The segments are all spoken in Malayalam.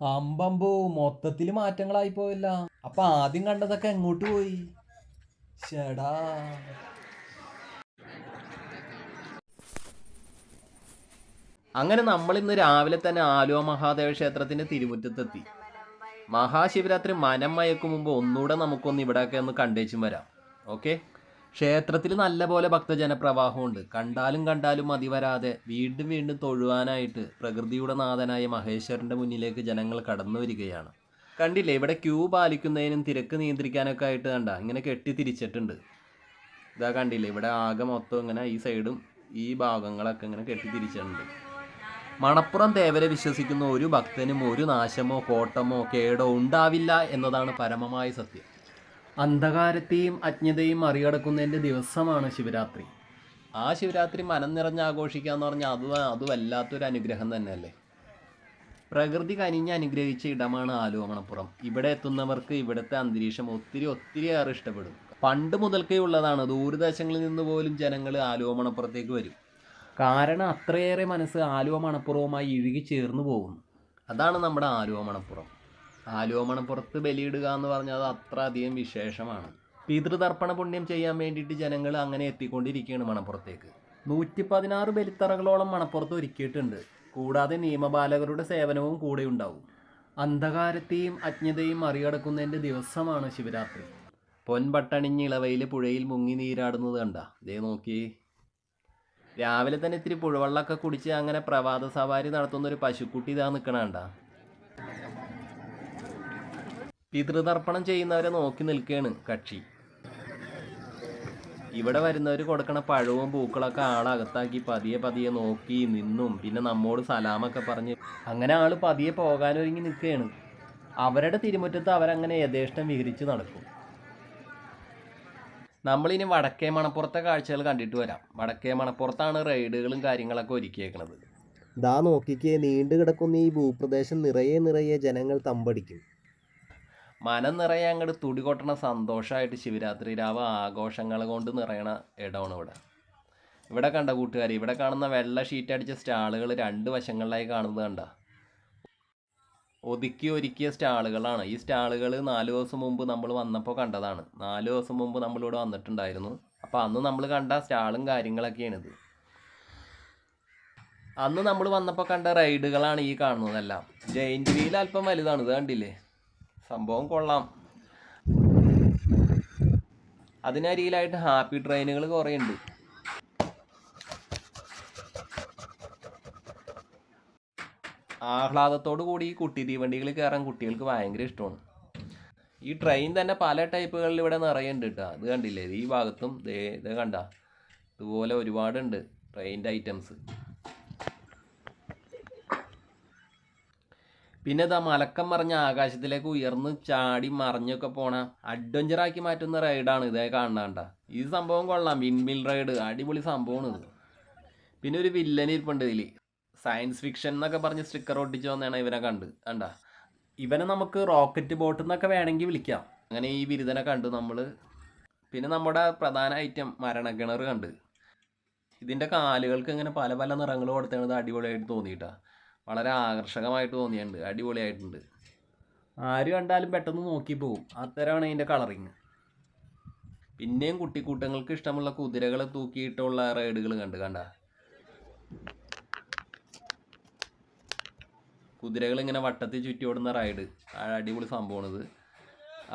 അമ്പമ്പോ മൊത്തത്തിൽ മാറ്റങ്ങളായി പോയല്ല. അപ്പൊ ആദ്യം കണ്ടതൊക്കെ എങ്ങോട്ട് പോയി? ചേടാ അങ്ങനെ നമ്മൾ ഇന്ന് രാവിലെ തന്നെ ആലുവ മഹാദേവ ക്ഷേത്രത്തിന്റെ തിരുമുറ്റത്തെത്തി. മഹാശിവരാത്രി മനം മയക്കും മുമ്പ് ഒന്നുകൂടെ നമുക്കൊന്ന് ഇവിടെയൊക്കെ ഒന്ന് കണ്ടേച്ചും വരാം. ഓക്കെ? ക്ഷേത്രത്തിൽ നല്ലപോലെ ഭക്തജനപ്രവാഹമുണ്ട്. കണ്ടാലും കണ്ടാലും മതി വരാതെ വീണ്ടും വീണ്ടും തൊഴുവാനായിട്ട് പ്രകൃതിയുടെ നാഥനായ മഹേശ്വരന്റെ മുന്നിലേക്ക് ജനങ്ങൾ കടന്നു വരികയാണ്. കണ്ടില്ലേ ഇവിടെ ക്യൂ പാലിക്കുന്നതിനും തിരക്ക് നിയന്ത്രിക്കാനൊക്കെ ആയിട്ട് കണ്ട ഇങ്ങനെ കെട്ടി തിരിച്ചിട്ടുണ്ട് ഇതാ കണ്ടില്ലേ ഇവിടെ ആകെ മൊത്തം ഇങ്ങനെ ഈ സൈഡും ഈ ഭാഗങ്ങളൊക്കെ ഇങ്ങനെ കെട്ടി തിരിച്ചിട്ടുണ്ട് മണപ്പുറം ദേവരെ വിശ്വസിക്കുന്ന ഒരു ഭക്തനും ഒരു നാശമോ കോട്ടമോ കേടോ ഉണ്ടാവില്ല എന്നതാണ് പരമമായ സത്യം. അന്ധകാരത്തെയും അജ്ഞതയും മറികടക്കുന്നതിന്റെ ദിവസമാണ് ശിവരാത്രി. ആ ശിവരാത്രി മനം നിറഞ്ഞ് ആഘോഷിക്കുക എന്ന് പറഞ്ഞാൽ അത് അത് വല്ലാത്തൊരു അനുഗ്രഹം തന്നെയല്ലേ? പ്രകൃതി കനിഞ്ഞ് അനുഗ്രഹിച്ച ഇടമാണ് ആലുവമണപ്പുറം. ഇവിടെ എത്തുന്നവർക്ക് ഇവിടുത്തെ അന്തരീക്ഷം ഒത്തിരി ഒത്തിരി ഏറെ ഇഷ്ടപ്പെടും. പണ്ട് മുതൽക്കേ ഉള്ളതാണ്. ദൂരദേശങ്ങളിൽ നിന്ന് പോലും ജനങ്ങൾ ആലുവമണപ്പുറത്തേക്ക് വരും. കാരണം അത്രയേറെ മനസ്സ് ആലുവ മണപ്പുറവുമായി ഇഴുകി ചേർന്ന് പോകുന്നു. അതാണ് നമ്മുടെ ആലുവ മണപ്പുറം ആലുവ മണപ്പുറത്ത് ബലിയിടുക എന്ന് പറഞ്ഞാൽ അത് അത്ര അധികം വിശേഷമാണ്. പിതൃതർപ്പണ പുണ്യം ചെയ്യാൻ വേണ്ടിയിട്ട് ജനങ്ങൾ അങ്ങനെ എത്തിക്കൊണ്ടിരിക്കുകയാണ് മണപ്പുറത്തേക്ക്. നൂറ്റി പതിനാറ് ബലിത്തറകളോളം മണപ്പുറത്ത് ഒരുക്കിയിട്ടുണ്ട്. കൂടാതെ നിയമപാലകരുടെ സേവനവും കൂടെ ഉണ്ടാവും. അന്ധകാരത്തെയും അജ്ഞതയും മറികടക്കുന്നതിന്റെ ദിവസമാണ് ശിവരാത്രി. പൊൻപട്ടണിഞ്ഞ് ഇളവയിൽ പുഴയിൽ മുങ്ങി നീരാടുന്നത് കണ്ട. ദേ നോക്കി രാവിലെ തന്നെ ഇത്തിരി പുഴവെള്ളമൊക്കെ കുടിച്ച് അങ്ങനെ പ്രഭാത സവാരി നടത്തുന്ന ഒരു പശുക്കുട്ടി ഇതാ നിൽക്കണ കണ്ട. പിതൃതർപ്പണം ചെയ്യുന്നവരെ നോക്കി നിൽക്കുകയാണ് കക്ഷി. ഇവിടെ വരുന്നവർ കൊടുക്കണ പഴവും പൂക്കളൊക്കെ ആളകത്താക്കി പതിയെ പതിയെ നോക്കി നിന്നും പിന്നെ നമ്മോട് സലാമൊക്കെ പറഞ്ഞ് അങ്ങനെ ആൾ പതിയെ പോകാനൊരുങ്ങി നിൽക്കുകയാണ് അവരുടെ തിരുമുറ്റത്ത് അവരങ്ങനെ യഥേഷ്ടം വിഹരിച്ച് നടക്കും. നമ്മളിനി വടക്കേ മണപ്പുറത്തെ കാഴ്ചകൾ കണ്ടിട്ട് വരാം. വടക്കേ മണപ്പുറത്താണ് റൈഡുകളും കാര്യങ്ങളൊക്കെ ഒരുക്കിയേക്കുന്നത് ദാ നോക്കിക്കേ നീണ്ടു കിടക്കുന്ന ഈ ഭൂപ്രദേശം നിറയെ നിറയെ ജനങ്ങൾ തമ്പടിക്കും. മനം നിറയെ അങ്ങോട്ട് തുടികൊട്ടണ സന്തോഷമായിട്ട് ശിവരാത്രി രാവ് ആഘോഷങ്ങൾ കൊണ്ട് നിറയണ ഇടമാണ് ഇവിടെ. ഇവിടെ കണ്ട കൂട്ടുകാർ ഇവിടെ കാണുന്ന വെള്ള ഷീറ്റ് അടിച്ച സ്റ്റാളുകൾ രണ്ട് വശങ്ങളിലായി കാണുന്നത് കണ്ട? ഒതുക്കി ഒരുക്കിയ സ്റ്റാളുകളാണ്. ഈ സ്റ്റാളുകൾ നാലു ദിവസം മുമ്പ് നമ്മൾ വന്നപ്പോൾ കണ്ടതാണ്. നാലു ദിവസം മുമ്പ് നമ്മളിവിടെ വന്നിട്ടുണ്ടായിരുന്നു. അപ്പോൾ അന്ന് നമ്മൾ കണ്ട സ്റ്റാളും കാര്യങ്ങളൊക്കെയാണിത് അന്ന് നമ്മൾ വന്നപ്പോൾ കണ്ട റൈഡുകളാണ് ഈ കാണുന്നതെല്ലാം. ജയിന്റ് വീൽ അല്പം വലുതാണ് ഇത് കണ്ടില്ലേ? സംഭവം കൊള്ളാം. അതിനരിയിലായിട്ട് ഹാപ്പി ട്രെയിനുകൾ കുറേ ഉണ്ട് ആഹ്ലാദത്തോടു കൂടി ഈ കുട്ടി തീവണ്ടികളിൽ കയറാൻ കുട്ടികൾക്ക് ഭയങ്കര ഇഷ്ടമാണ്. ഈ ട്രെയിൻ തന്നെ പല ടൈപ്പുകളിൽ ഇവിടെ നിറയുണ്ട് കേട്ടോ അത് കണ്ടില്ലേ? ഈ ഭാഗത്തും ദേ ഇത് കണ്ട? ഇതുപോലെ ഒരുപാടുണ്ട് ട്രെയിനിന്റെ ഐറ്റംസ് പിന്നെ ഇതാ മലക്കം മറിഞ്ഞ ആകാശത്തിലേക്ക് ഉയർന്ന് ചാടി മറിഞ്ഞൊക്കെ പോണ അഡ്വഞ്ചറാക്കി മാറ്റുന്ന റൈഡാണ് ഇതേ കാണാണ്ട ഈ സംഭവം കൊള്ളാം. വിൻമിൽ റൈഡ് അടിപൊളി സംഭവമാണ് ഇത്. പിന്നെ ഒരു വില്ലൻ ഇരിപ്പുണ്ട് ഇതിൽ സയൻസ് ഫിക്ഷൻ എന്നൊക്കെ പറഞ്ഞ് സ്റ്റിക്കർ ഒട്ടിച്ചു വന്നാണ് ഇവനെ കണ്ട്. കണ്ട? ഇവനെ നമുക്ക് റോക്കറ്റ് ബോട്ട് എന്നൊക്കെ വേണമെങ്കിൽ വിളിക്കാം. അങ്ങനെ ഈ ബിരുദനെ കണ്ടു നമ്മൾ പിന്നെ നമ്മുടെ പ്രധാന ഐറ്റം മരണക്കിണർ കണ്ട്. ഇതിന്റെ കാലുകൾക്ക് ഇങ്ങനെ പല പല നിറങ്ങൾ കൊടുത്തത് അടിപൊളിയായിട്ട് തോന്നിയിട്ടാ. വളരെ ആകർഷകമായിട്ട് തോന്നിയിട്ടുണ്ട്. അടിപൊളിയായിട്ടുണ്ട്. ആര് കണ്ടാലും പെട്ടെന്ന് നോക്കി പോകും അത്തരമാണ് അതിന്റെ കളറിങ് പിന്നെയും കുട്ടിക്കൂട്ടങ്ങൾക്ക് ഇഷ്ടമുള്ള കുതിരകളെ തൂക്കിയിട്ടുള്ള റൈഡുകൾ കണ്ട് കണ്ട? കുതിരകൾ ഇങ്ങനെ വട്ടത്തിൽ ചുറ്റി ഓടുന്ന റൈഡ് അടിപൊളി സംഭവമാണിത്.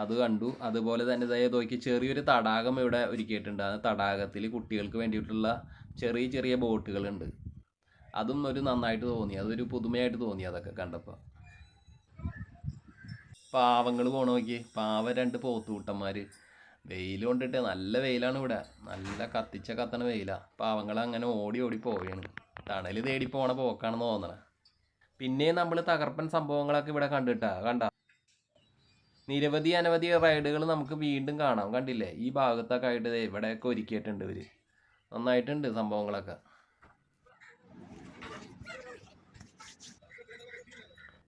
അത് കണ്ടു. അതുപോലെ തന്നെ ഇതായി നോക്കി ചെറിയൊരു തടാകം ഇവിടെ ഒരുക്കിയിട്ടുണ്ട്. ആ തടാകത്തിൽ കുട്ടികൾക്ക് വേണ്ടിയിട്ടുള്ള ചെറിയ ചെറിയ ബോട്ടുകളുണ്ട് അതും ഒരു നന്നായിട്ട് തോന്നി. അതൊരു പുതുമയായിട്ട് തോന്നി അതൊക്കെ കണ്ടപ്പോൾ പാവങ്ങൾ പോണ നോക്കി പാവ രണ്ട് പോത്തുകൂട്ടന്മാർ വെയിൽ കൊണ്ടിട്ട് നല്ല വെയിലാണ് ഇവിടെ. നല്ല കത്തിച്ച കത്തണ വെയിലാണ് പാവങ്ങൾ അങ്ങനെ ഓടി ഓടി പോവുകയാണ് തണൽ തേടി പോണ പോക്കാണെന്ന് തോന്നണേ. പിന്നെ നമ്മൾ തകർപ്പൻ സംഭവങ്ങളൊക്കെ ഇവിടെ കണ്ടിട്ടാ. കണ്ട? നിരവധി അനവധി റൈഡുകൾ നമുക്ക് വീണ്ടും കാണാം. കണ്ടില്ലേ? ഈ ഭാഗത്തൊക്കെ ആയിട്ട് ഇവിടെയൊക്കെ ഒരുക്കിയിട്ടുണ്ട് ഇവർ നന്നായിട്ടുണ്ട് സംഭവങ്ങളൊക്കെ.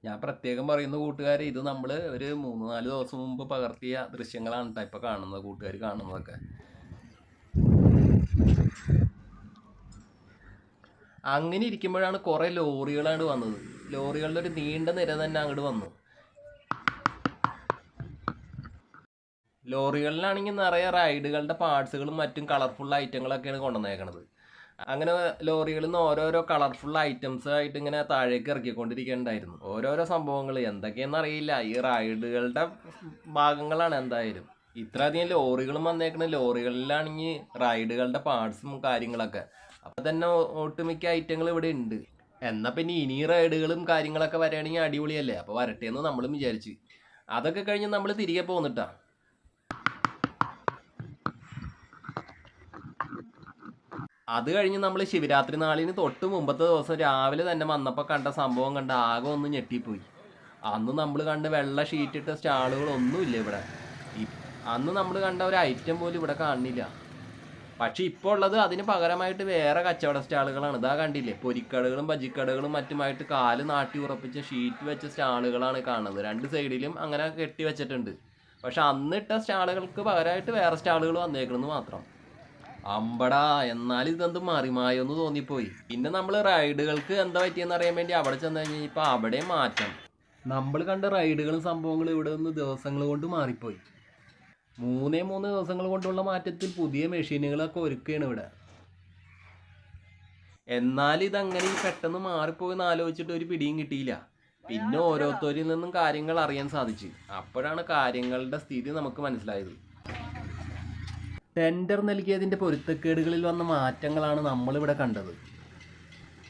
ഞാൻ പ്രത്യേകം പറയുന്ന കൂട്ടുകാരെ ഇത് നമ്മൾ ഒരു മൂന്ന് നാല് ദിവസം മുമ്പ് പകർത്തിയ ദൃശ്യങ്ങളാണ് കേട്ടോ ഇപ്പൊ കാണുന്നത് കൂട്ടുകാർ കാണുന്നതൊക്കെ. അങ്ങനെ ഇരിക്കുമ്പോഴാണ് കുറേ ലോറികളാണ് വന്നത്. ലോറികളുടെ ഒരു നീണ്ട നിര തന്നെ അങ്ങോട്ട് വന്നു. ലോറികളിലാണെങ്കിൽ നിറയെ റൈഡുകളുടെ പാർട്സുകളും മറ്റും കളർഫുൾ ഐറ്റങ്ങളൊക്കെയാണ് കൊണ്ടുവന്നേക്കണത്. അങ്ങനെ ലോറികളിൽ നിന്ന് ഓരോരോ കളർഫുൾ ഐറ്റംസ് ആയിട്ട് ഇങ്ങനെ താഴേക്ക് ഇറക്കിക്കൊണ്ടിരിക്കുന്നുണ്ടായിരുന്നു ഓരോരോ സംഭവങ്ങൾ എന്തൊക്കെയെന്ന് അറിയില്ല. ഈ റൈഡുകളുടെ ഭാഗങ്ങളാണ് എന്തായാലും. ഇത്രയധികം ലോറികളും വന്നേക്കുന്ന ലോറികളിലാണെങ്കിൽ റൈഡുകളുടെ പാർട്സും കാര്യങ്ങളൊക്കെ. അപ്പം തന്നെ ഒട്ടുമിക്ക ഐറ്റങ്ങൾ ഇവിടെ ഉണ്ട്. എന്നാൽ പിന്നെ ഇനി റൈഡുകളും കാര്യങ്ങളൊക്കെ വരികയാണെങ്കിൽ അടിപൊളിയല്ലേ? അപ്പോൾ വരട്ടെ എന്ന് നമ്മളും വിചാരിച്ച്. അതൊക്കെ കഴിഞ്ഞ് നമ്മൾ തിരികെ പോന്നിട്ടാ. അത് കഴിഞ്ഞ് നമ്മൾ ശിവരാത്രി നാളിന് തൊട്ട് മുമ്പത്തെ ദിവസം രാവിലെ തന്നെ വന്നപ്പോൾ കണ്ട സംഭവം കണ്ട് ആകെ ഒന്ന് ഞെട്ടിപ്പോയി. അന്ന് നമ്മൾ കണ്ട് വെള്ള ഷീറ്റിട്ട സ്റ്റാളുകളൊന്നുമില്ല ഇവിടെ. അന്ന് നമ്മൾ കണ്ട ഒരു ഐറ്റം പോലും ഇവിടെ കാണുന്നില്ല പക്ഷെ ഇപ്പോൾ ഉള്ളത് അതിന് പകരമായിട്ട് വേറെ കച്ചവട സ്റ്റാളുകളാണ്. ഇതാ കണ്ടില്ലേ? പൊരിക്കടകളും ബജിക്കടകളും മറ്റുമായിട്ട് കാൽ നാട്ടി ഉറപ്പിച്ച ഷീറ്റ് വെച്ച സ്റ്റാളുകളാണ് കാണുന്നത്. രണ്ട് സൈഡിലും അങ്ങനെ കെട്ടി വെച്ചിട്ടുണ്ട്. പക്ഷെ അന്നിട്ട സ്റ്റാളുകൾക്ക് പകരമായിട്ട് വേറെ സ്റ്റാളുകൾ വന്നേക്കണമെന്ന് മാത്രം. അമ്പടാ എന്നാൽ ഇതെന്ത് മറിമായൊന്ന് തോന്നിപ്പോയി. പിന്നെ നമ്മൾ റൈഡുകൾക്ക് എന്താ പറ്റിയെന്ന് അറിയാൻ വേണ്ടി അവിടെ ചെന്ന് കഴിഞ്ഞാൽ ഇപ്പം അവിടെ മാറ്റം. നമ്മൾ കണ്ട റൈഡുകളും സംഭവങ്ങളും ഇവിടെ നിന്ന് ദിവസങ്ങൾ കൊണ്ട് മാറിപ്പോയി. മൂന്നേ മൂന്ന് ദിവസങ്ങൾ കൊണ്ടുള്ള മാറ്റത്തിൽ പുതിയ മെഷീനുകളൊക്കെ ഒരുക്കുകയാണ് ഇവിടെ. എന്നാൽ ഇതങ്ങനെ പെട്ടെന്ന് മാറിപ്പോയി എന്ന് ആലോചിച്ചിട്ട് ഒരു പിടിയും കിട്ടിയില്ല. പിന്നെ ഓരോരുത്തരിൽ നിന്നും കാര്യങ്ങൾ അറിയാൻ സാധിച്ചു. അപ്പോഴാണ് കാര്യങ്ങളുടെ സ്ഥിതി നമുക്ക് മനസ്സിലായത്. ടെൻഡർ നൽകിയതിന്റെ പൊരുത്തക്കേടുകളിൽ വന്ന മാറ്റങ്ങളാണ് നമ്മളിവിടെ കണ്ടത്.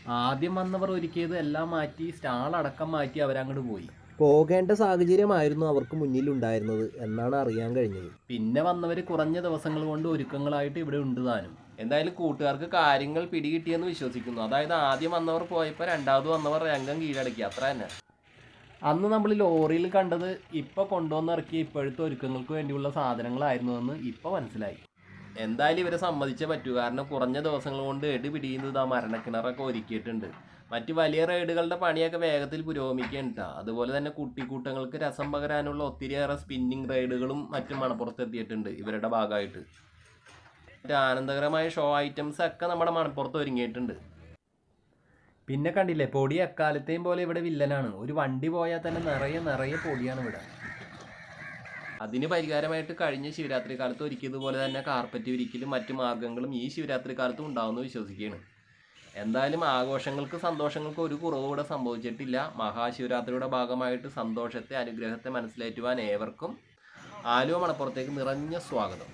ആദ്യം വന്നവർ ഒരുക്കിയത് എല്ലാം മാറ്റി സ്റ്റാൾ അടക്കം മാറ്റി അവരങ്ങോട്ട് പോയി. പോകേണ്ട സാഹചര്യമായിരുന്നു അവർക്ക് മുന്നിൽ ഉണ്ടായിരുന്നത് എന്നാണ് അറിയാൻ കഴിഞ്ഞത്. പിന്നെ വന്നവർ കുറഞ്ഞ ദിവസങ്ങൾ കൊണ്ട് ഒരുക്കങ്ങളായിട്ട് ഇവിടെ ഉണ്ട് താനും. എന്തായാലും കൂട്ടുകാർക്ക് കാര്യങ്ങൾ പിടികിട്ടിയെന്ന് വിശ്വസിക്കുന്നു. അതായത് ആദ്യം വന്നവർ പോയപ്പോൾ രണ്ടാമത് വന്നവർ രംഗം കീഴടക്കി. അത്ര തന്നെ. അന്ന് നമ്മൾ ലോറിയിൽ കണ്ടത് ഇപ്പോൾ കൊണ്ടുവന്നിറക്കിയ ഇപ്പോഴത്തെ ഒരുക്കങ്ങൾക്ക് വേണ്ടിയുള്ള സാധനങ്ങളായിരുന്നു എന്ന് ഇപ്പോൾ മനസ്സിലായി. എന്തായാലും ഇവരെ സമ്മതിച്ചേ പറ്റൂ. കാരണം കുറഞ്ഞ ദിവസങ്ങൾ കൊണ്ട് എടി പിടിയുന്നത് ആ മരണക്കിണറൊക്കെ ഒരുക്കിയിട്ടുണ്ട്. മറ്റ് വലിയ റൈഡുകളുടെ പണിയൊക്കെ വേഗത്തിൽ പുരോഗമിക്കുന്നുണ്ട് അതുപോലെ തന്നെ കുട്ടിക്കൂട്ടങ്ങൾക്ക് രസം പകരാനുള്ള ഒത്തിരിയേറെ സ്പിന്നിങ് റൈഡുകളും മറ്റും മണപ്പുറത്ത് എത്തിയിട്ടുണ്ട് ഇവരുടെ ഭാഗമായിട്ട്. മറ്റു ആനന്ദകരമായ ഷോ ഐറ്റംസ് ഒക്കെ നമ്മുടെ മണപ്പുറത്ത് ഒരുങ്ങിയിട്ടുണ്ട്. പിന്നെ കണ്ടില്ലേ പൊടി എക്കാലത്തെയും പോലെ ഇവിടെ വില്ലനാണ്. ഒരു വണ്ടി പോയാൽ തന്നെ നിറയെ നിറയെ പൊടിയാണ് ഇവിടെ. അതിന് പരിഹാരമായിട്ട് കഴിഞ്ഞ ശിവരാത്രി കാലത്ത് ഒരുക്കിയതുപോലെ തന്നെ കാർപ്പറ്റ് വിരിക്കലും മറ്റു മാർഗങ്ങളും ഈ ശിവരാത്രി കാലത്തും ഉണ്ടാവുമെന്ന് വിശ്വസിക്കുകയാണ്. എന്തായാലും ആഘോഷങ്ങൾക്ക് സന്തോഷങ്ങൾക്ക് ഒരു കുറവ് ഇവിടെ സംഭവിച്ചിട്ടില്ല. മഹാശിവരാത്രിയുടെ ഭാഗമായിട്ട് സന്തോഷത്തെ അനുഗ്രഹത്തെ മനസ്സിലേറ്റുവാൻ ഏവർക്കും ആലുവ മണപ്പുറത്തേക്ക് നിറഞ്ഞ സ്വാഗതം.